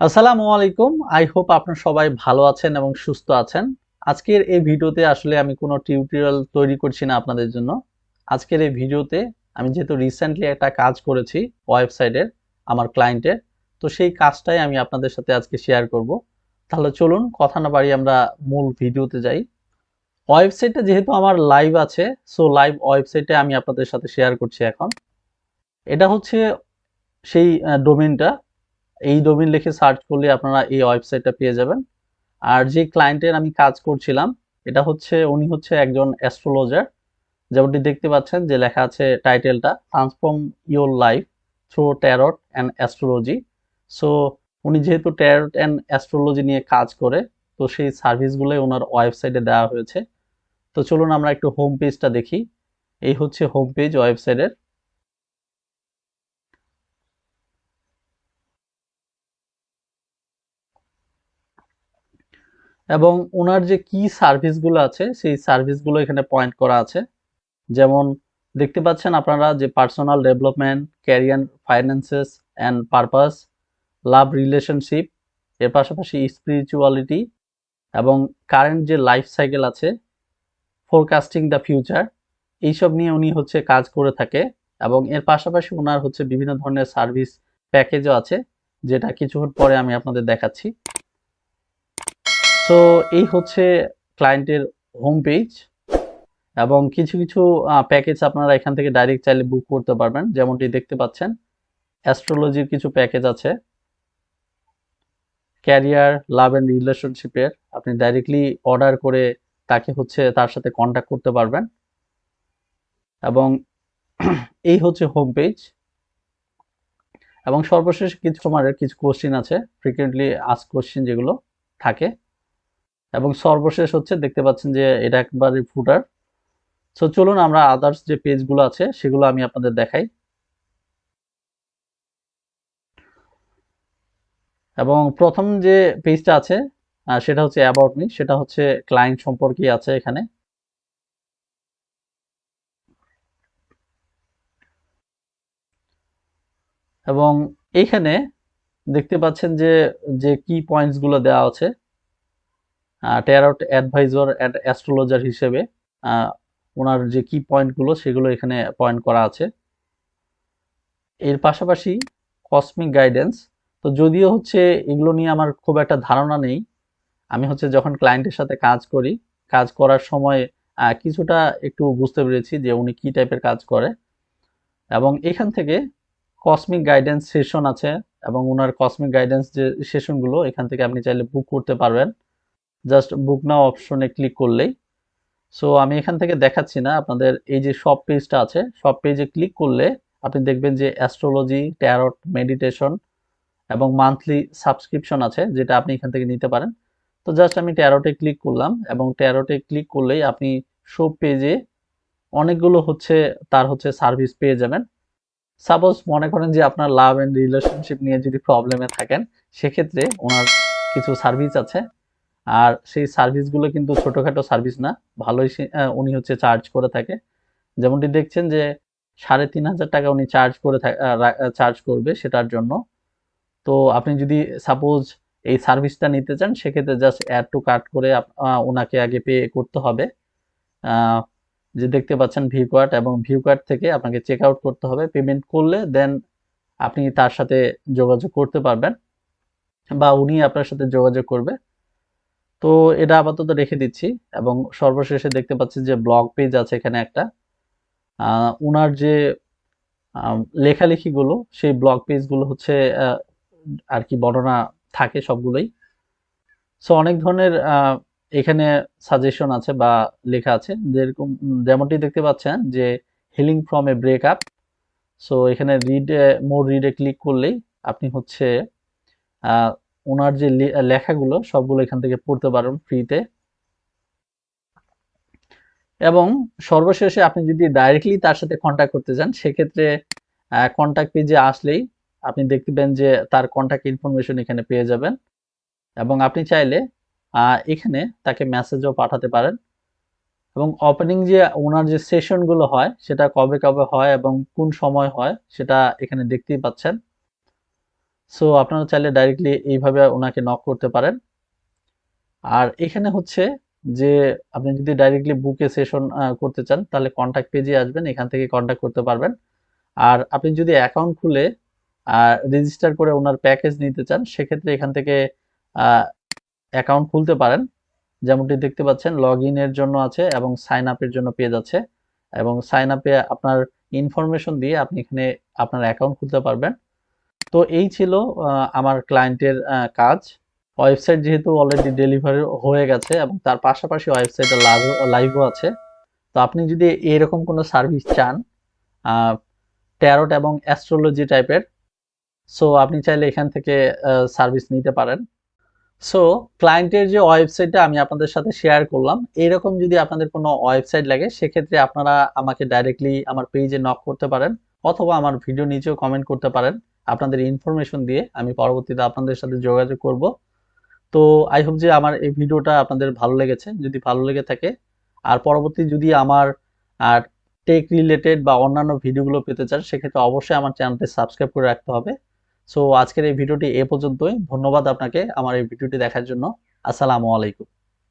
আসসালামু আলাইকুম। I hope আপনারা সবাই ভালো আছেন এবং সুস্থ আছেন। আজকের এই ভিডিওতে আসলে আমি কোনো টিউটোরিয়াল তৈরি করছি না আপনাদের জন্য। আজকের এই ভিডিওতে আমি যেহেতু রিসেন্টলি একটা কাজ করেছি ওয়েবসাইটের আমার ক্লায়েন্টের তো সেই কাজটাই আমি আপনাদের সাথে আজকে শেয়ার করব। তাহলে চলুন কথা না বাড়ি আমরা মূল ভিডিওতে যাই। ওয়েবসাইটটা যেহেতু আমার লাইভ আছে সো লাইভ ওয়েবসাইটে আমি আপনাদের সাথে শেয়ার করছি এখন। এটা হচ্ছে সেই ডোমেনটা এই ডোমেন লিখে সার্চ করলে আপনারা এই ওয়েবসাইটটা পেয়ে যাবেন। আর যে ক্লায়েন্টের আমি কাজ করছিলাম, এটা হচ্ছে, উনি হচ্ছে একজন অ্যাস্ট্রোলজার যেমনটি দেখতে পাচ্ছেন যে লেখা আছে টাইটেলটা transform your life through tarot and astrology so উনি যেহেতু ট্যারট অ্যান্ড অ্যাস্ট্রোলজি নিয়ে কাজ করে, তো সেই সার্ভিসগুলোই ওনার ওয়েবসাইটে দেওয়া হয়েছে। তো চলুন আমরা একটু হোম পেজটা দেখি। এই হচ্ছে হোম পেজ ওয়েবসাইটের এবং ওনার যে কি সার্ভিসগুলো আছে, সেই সার্ভিসগুলো এখানে পয়েন্ট করা আছে। যেমন দেখতে পাচ্ছেন আপনারা যে personal development career finances and purpose love relationship এর পাশাপাশি স্পিরিচুয়ালিটি এবং কারেন্ট যে লাইফ সাইকেল আছে ফোরকাস্টিং দ্য ফিউচার এইসব নিয়ে উনি হচ্ছে কাজ করে থাকে এবং এর পাশাপাশি ওনার হচ্ছে বিভিন্ন ধরনের সার্ভিস প্যাকেজও আছে, যেটা কিছুক্ষণ পরে আমি আপনাদের দেখাচ্ছি। সো এই হচ্ছে ক্লায়েন্টের হোম পেজ এবং কিছু কিছু প্যাকেজ আপনারা এখান থেকে ডাইরেক্ট চাইলে বুক করতে পারবেন। যেমনটি দেখতে পাচ্ছেন অ্যাস্ট্রোলজির কিছু প্যাকেজ আছে। ক্যারিয়ার লাভ অ্যান্ড রিলেশনশিপের আপনি ডাইরেক্টলি অর্ডার করে তাকে হচ্ছে তার সাথে কন্ট্যাক্ট করতে পারবেন। এবং এই হচ্ছে হোম পেজ এবং সর্বশেষ কিছু তোমার কিছু কোশ্চিন আছে। ফ্রিকুয়েন্টলি আস্ক কোশ্চিন যেগুলো থাকে। এবং সর্বশেষ হচ্ছে দেখতে পাচ্ছেন যে এটা একবারে ফুটার। সো চলুন আমরা আদার্স যে পেজগুলো আছে, সেগুলো আমি আপনাদের দেখাই। এবং প্রথম যে পেজটা আছে সেটা হচ্ছে অ্যাবাউট মি সেটা হচ্ছে ক্লায়েন্ট সম্পর্কে আছে এখানে। এবং এইখানে দেখতে পাচ্ছেন যে যে কি পয়েন্টসগুলো দেওয়া আছে। ট্যারট অ্যাডভাইজর অ্যান্ড অ্যাস্ট্রোলজার হিসেবে ওনার যে কি পয়েন্টগুলো সেগুলো এখানে পয়েন্ট করা আছে। এর পাশাপাশি কসমিক গাইডেন্স তো যদিও হচ্ছে এগুলো নিয়ে আমার খুব একটা ধারণা নেই, আমি হচ্ছে যখন ক্লায়েন্টের সাথে কাজ করি, কাজ করার সময় কিছুটা একটু বুঝতে পেরেছি যে উনি কি টাইপের কাজ করে। এবং এখান থেকে কসমিক গাইডেন্স সেশন আছে এবং ওনার কসমিক গাইডেন্স যে সেশনগুলো এখান থেকে আপনি চাইলে বুক করতে পারবেন। জাস্ট বুক নাও অপশনে ক্লিক করলেই। সো আমি এখান থেকে দেখাচ্ছি না আপনাদের এই যে সব পেজটা আছে সব পেজে ক্লিক করলে আপনি দেখবেন যে অ্যাস্ট্রোলজি ট্যারট মেডিটেশন এবং মান্থলি সাবস্ক্রিপশন আছে, যেটা আপনি এখান থেকে নিতে পারেন। তো জাস্ট আমি ট্যারোটে ক্লিক করলাম এবং ট্যারোটে ক্লিক করলেই আপনি সব পেজে অনেকগুলো হচ্ছে, তার হচ্ছে সার্ভিস পেয়ে যাবেন। সাপোজ মনে করেন যে আপনার লাভ অ্যান্ড রিলেশনশিপ নিয়ে যদি প্রবলেমে থাকেন, সেক্ষেত্রে ওনার কিছু সার্ভিস আছে। আর সেই সার্ভিসগুলো কিন্তু ছোটোখাটো সার্ভিস না, ভালোই উনি হচ্ছে চার্জ করে থাকে। যেমনটি দেখছেন যে সাড়ে তিন হাজার টাকা উনি চার্জ করে চার্জ করবে সেটার জন্য। তো আপনি যদি সাপোজ এই সার্ভিসটা নিতে চান, সেক্ষেত্রে জাস্ট অ্যাড টু কাট করে ওনাকে আগে পে করতে হবে। যে দেখতে পাচ্ছেন ভিউ কার্ড এবং ভিউ কার্ড থেকে আপনাকে চেক আউট করতে হবে। পেমেন্ট করলে দেন আপনি তার সাথে যোগাযোগ করতে পারবেন বা উনি আপনার সাথে যোগাযোগ করবে। তো এটা আপাতত রেখে দিচ্ছি এবং সর্বশেষে দেখতে পাচ্ছি যে ব্লগ পেজ আছে এখানে একটা। উনার যে লেখালেখিগুলো, সেই ব্লগ পেজগুলো হচ্ছে আর কি বর্ণনা থাকে সবগুলোই। সো অনেক ধরনের এখানে সাজেশন আছে বা লেখা আছে। যেরকম, যেমনটি দেখতে পাচ্ছেন যে healing from a break up so এখানে রিড মোর রিডে ক্লিক করলেই আপনি হচ্ছে ওনার যে লেখাগুলো, সবগুলো এখান থেকে পড়তে পারেন ফ্রিতে এবং সর্বশেষে আপনি যদি ডাইরেক্টলি তার সাথে কন্ট্যাক্ট করতে চান, সেক্ষেত্রে কন্ট্যাক্ট পেজে আসলেই আপনি দেখতে দেখবেন যে তার কন্ট্যাক্ট ইনফরমেশন এখানে পেয়ে যাবেন। এবং আপনি চাইলে এখানে তাকে মেসেজও পাঠাতে পারেন। এবং ওপেনিং যে ওনার যে সেশনগুলো হয়, সেটা কবে কবে হয় এবং কোন সময় হয়, সেটা এখানে দেখতেই পাচ্ছেন। সো আপনারা চাইলে ডাইরেক্টলি এইভাবে ওনাকে নক করতে পারেন। আর এখানে হচ্ছে যে, আপনি যদি ডাইরেক্টলি বুকে সেশন করতে চান, তাহলে কন্ট্যাক্ট পেজে আসবেন, এখান থেকে কন্ট্যাক্ট করতে পারবেন। আর আপনি যদি অ্যাকাউন্ট খুলে রেজিস্টার করে ওনার প্যাকেজ নিতে চান, সেক্ষেত্রে এখান থেকে অ্যাকাউন্ট খুলতে পারেন। যেমনটি দেখতে পাচ্ছেন লগ ইনের জন্য আছে এবং সাইন আপের জন্য পেজ আছে। এবং সাইন আপে আপনার ইনফরমেশন দিয়ে আপনি এখানে আপনার অ্যাকাউন্ট খুলতে পারবেন। তো এই ছিল আমার ক্লায়েন্টের কাজ। ওয়েবসাইট যেহেতু অলরেডি ডেলিভারি হয়ে গেছে এবং তার পাশাপাশি ওয়েবসাইটে লাইভও আছে। তো আপনি যদি এরকম কোনো সার্ভিস চান ট্যারোট এবং অ্যাস্ট্রোলজি টাইপের সো আপনি চাইলে এখান থেকে সার্ভিস নিতে পারেন। সো ক্লায়েন্টের যে ওয়েবসাইটটা আমি আপনাদের সাথে শেয়ার করলাম, এরকম যদি আপনাদের কোনো ওয়েবসাইট লাগে, সেক্ষেত্রে আপনারা আমাকে ডাইরেক্টলি আমার পেজে নক করতে পারেন, অথবা আমার ভিডিও নিচেও কমেন্ট করতে পারেন। আপনাদের ইনফরমেশন দিয়ে আমি পরবর্তীতে আপনাদের সাথে যোগাযোগ করব। তো আই হোপ যে আমার এই ভিডিওটা আপনাদের ভালো লেগেছে। যদি ভালো লেগে থাকে, আর পরবর্তী যদি আমার, আর টেক রিলেটেড বা অন্যান্য ভিডিওগুলো পেতে চান, সেক্ষেত্রে অবশ্যই আমার চ্যানেলটি সাবস্ক্রাইব করে রাখতে হবে। সো আজকের এই ভিডিওটি এ পর্যন্তই। ধন্যবাদ আপনাকে আমার এই ভিডিওটি দেখার জন্য। আসসালামু আলাইকুম।